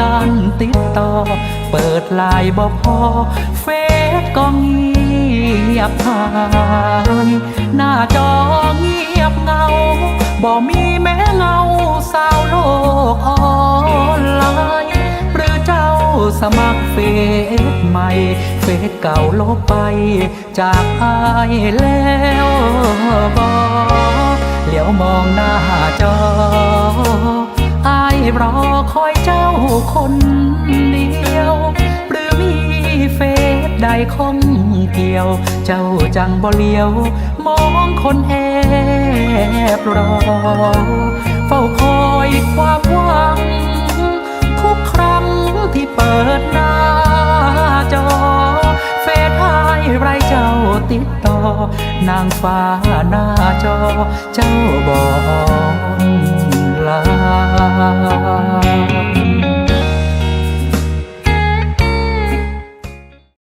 การติดต่อ เปิดไลน์บ่พอ เฟซก็เงียบหายหน้าจอเงียบเงาบ่มีแม้เงาสาวโลกออนไลน์หรือเจ้าสมัครเฟซใหม่ เฟซเก่าลบไป จากอายแล้วบ่เหลียวมองหน้าจอ คอยเจ้าคนเดียว หรือมีเฟซใดข้องเกี่ยว เจ้าจังบ่เลียว มองคนแอบรอ เฝ้าคอยความหวัง ทุกครั้งที่เปิดหน้าจอ เฟซไอายไรเจ้าติดต่อ นางฟ้าหน้าจอ เจ้าบอก